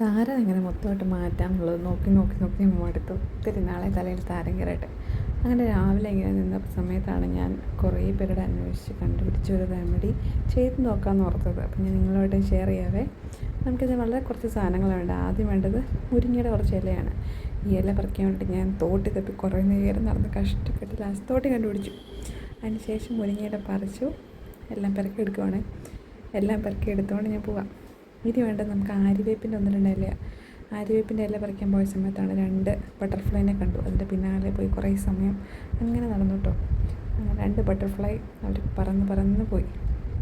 താരം എങ്ങനെ മൊത്തമായിട്ട് മാറ്റാം എന്നുള്ളത് നോക്കി നോക്കി നോക്കി മടുത്തു. ഒത്തിരി നാളെ തലയിൽ താരം കയറട്ടെ അങ്ങനെ രാവിലെ ഇങ്ങനെ നിന്ന സമയത്താണ് ഞാൻ കുറേ പേരുടെ അന്വേഷിച്ച് കണ്ടുപിടിച്ച ഒരു റെമഡി ചെയ്ത് നോക്കാമെന്ന് ഓർത്തത്. അപ്പം ഞാൻ നിങ്ങളുമായിട്ട് ഷെയർ ചെയ്യാവേ. നമുക്കിത് വളരെ കുറച്ച് സാധനങ്ങൾ വേണ്ട ആദ്യം വേണ്ടത് മുരിങ്ങയുടെ കുറച്ച് ഇലയാണ്. ഈ ഇല പറിക്കാൻ വേണ്ടി ഞാൻ തോട്ടി തപ്പി കുറേ നേരം നടന്ന് കഷ്ടപ്പെട്ട് ലാസ്റ്റ് തോട്ടി കണ്ടുപിടിച്ചു. അതിന് ശേഷം മുരിങ്ങയുടെ പറിച്ചു. എല്ലാം പെറുക്കി എടുക്കുവാണ്. എല്ലാം പെറുക്കി എടുത്തുകൊണ്ട് ഞാൻ പോവാം. ഇനി വേണ്ട നമുക്ക് ആര്യവേപ്പിന്റെ ഒന്ന് രണ്ട് ആര്യവേപ്പിന്റെ ഇല പറിക്കാൻ പോയ സമയത്താണ് രണ്ട് ബട്ടർഫ്ലൈനെ കണ്ടു. അതിന്റെ പിന്നാലെ പോയി കുറേ സമയം അങ്ങനെ നടന്നു കേട്ടോ അങ്ങനെ രണ്ട് ബട്ടർഫ്ലൈ അവർ പറന്ന് പറന്ന് പോയി.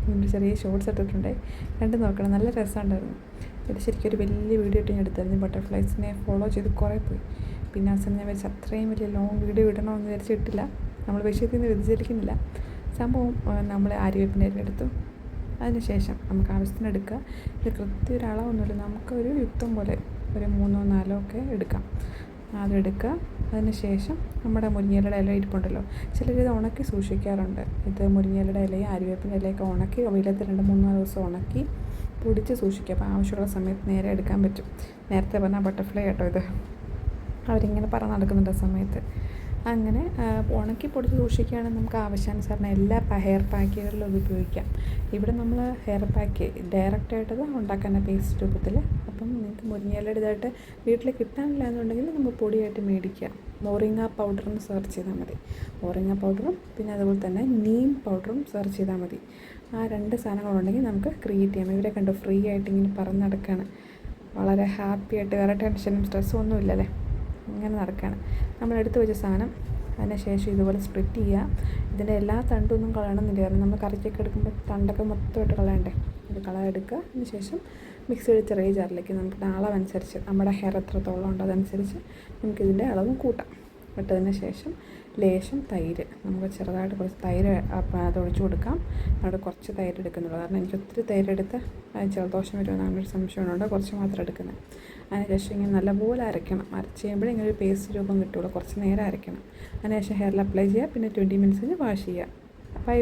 ഇതിന്റെ ചെറിയ ഷോർട്സ് ഇട്ടിട്ടുണ്ട്. രണ്ട് നോക്കണം. നല്ല രസമുണ്ടായിരുന്നു. ഇത് ശരിക്കും ഒരു വലിയ വീഡിയോ ഇട്ട് ഞാൻ എടുത്തായിരുന്നു. ബട്ടർഫ്ലൈസിനെ ഫോളോ ചെയ്ത് കുറേ പോയി. പിന്നെ അവസാനം ഞാൻ വെച്ച് അത്രയും വലിയ ലോങ് വീഡിയോ ഇടണമെന്ന് വിചാരിച്ചിട്ടില്ല. നമ്മൾ വിഷയത്തിൽ നിന്ന് വ്യതിചലിക്കുന്നില്ല. സംഭവം നമ്മൾ ആര്യവേപ്പിന്റെ എടുത്തു അതിനുശേഷം നമുക്ക് ആവശ്യത്തിന് എടുക്കുക ഇത് കൃത്യ ഒരു അളവൊന്നുമില്ല നമുക്കൊരു യുക്തം പോലെ ഒരു മൂന്നോ നാലോ ഒക്കെ എടുക്കാം. അതെടുക്കുക അതിന് ശേഷം നമ്മുടെ മുരിങ്ങയിലയുടെ ഇല ഇരിപ്പുണ്ടല്ലോ. ചിലരിത് ഉണക്കി സൂക്ഷിക്കാറുണ്ട്. ഇത് മുരിങ്ങയിലയുടെ ഇലയും ആര്യവേപ്പിന്റെ ഇലയൊക്കെ ഉണക്കി വെയിലത്ത് രണ്ട് മൂന്ന് ദിവസം ഉണക്കി പൊടിച്ച് സൂക്ഷിക്കുക. അപ്പോൾ ആവശ്യമുള്ള സമയത്ത് നേരെ എടുക്കാൻ പറ്റും. നേരത്തെ പറഞ്ഞ ബട്ടർഫ്ലൈ കേട്ടോ ഇത്. അവരിങ്ങനെ പറഞ്ഞ് നടക്കുന്നുണ്ട് സമയത്ത്. അങ്ങനെ ഉണക്കി പൊടിച്ച് സൂക്ഷിക്കുകയാണെങ്കിൽ നമുക്ക് ആവശ്യാനുസരണം. എല്ലാ ഹെയർ പാക്കുകളിലും അത് ഉപയോഗിക്കാം. ഇവിടെ നമ്മൾ ഹെയർ പാക്ക് ഡയറക്റ്റായിട്ട് ഉണ്ടാക്കാൻ പേസ്റ്റ് രൂപത്തിൽ അപ്പം നിങ്ങൾക്ക് മുരിങ്ങയിലയുടെ ഇതായിട്ട് വീട്ടിൽ കിട്ടാനില്ല എന്നുണ്ടെങ്കിൽ നമ്മൾ പൊടിയായിട്ട് മേടിക്കുക. മോറിങ്ങ പൗഡർ എന്ന് സെർച്ച് ചെയ്താൽ മതി. മോറിങ്ങ പൗഡറും പിന്നെ അതുപോലെ തന്നെ നീം പൗഡറും സെർച്ച് ചെയ്താൽ മതി. ആ രണ്ട് സാധനങ്ങളുണ്ടെങ്കിൽ നമുക്ക് ക്രിയേറ്റ് ചെയ്യാം. ഇവരെ കണ്ടു ഫ്രീ ആയിട്ട് ഇങ്ങനെ പറന്ന് നടക്കുകയാണ് വളരെ ഹാപ്പി ആയിട്ട് വേറെ ടെൻഷനും സ്ട്രെസ്സും ഒന്നും ഇല്ലല്ലേ ഇങ്ങനെ നടക്കുകയാണ് നമ്മൾ എടുത്തു വെച്ച സാധനം അതിന് ശേഷം ഇതുപോലെ സ്പ്ലിറ്റ് ചെയ്യുക. ഇതിന്റെ എല്ലാ തണ്ടൊന്നും കളയണമെന്നില്ല. കാരണം നമ്മൾ കറിക്കൊക്കെ എടുക്കുമ്പോൾ തണ്ടൊക്കെ മൊത്തമായിട്ട് കളയണ്ടേ? ഇത് കളയെടുക്കുക അതിന് ശേഷം മിക്സിയുടെ ചെറിയ ജാറിലേക്ക് നമുക്ക് അളവനുസരിച്ച് നമ്മുടെ ഹെയർ എത്രത്തോളം ഉണ്ടോ അതനുസരിച്ച് നമുക്കിതിന്റെ അളവും കൂട്ടാം. ഇട്ടതിന് ശേഷം ലേശം തൈര്. നമുക്ക് ചെറുതായിട്ട് കുറച്ച് തൈര് അത് ഒഴിച്ചു കൊടുക്കാം. അവിടെ കുറച്ച് തൈര് എടുക്കുന്നുള്ളൂ. കാരണം എനിക്ക് ഒത്തിരി തൈര് എടുത്ത് ജലദോഷം വരുമെന്നാണ് ഒരു സംശയമുണ്ട് കുറച്ച് മാത്രം എടുക്കുന്നത്. അതിനുശേഷം ഇങ്ങനെ നല്ലപോലെ അരയ്ക്കണം. അരച്ച് കഴിയുമ്പോൾ ഇങ്ങനെ ഒരു പേസ്റ്റ് രൂപം കിട്ടുള്ളൂ കുറച്ച് നേരം അരയ്ക്കണം. അതിനുശേഷം ഹെയറിൽ അപ്ലൈ ചെയ്യുക. പിന്നെ ട്വന്റി മിനിറ്റ്സിന് വാഷ് ചെയ്യുക. ബൈ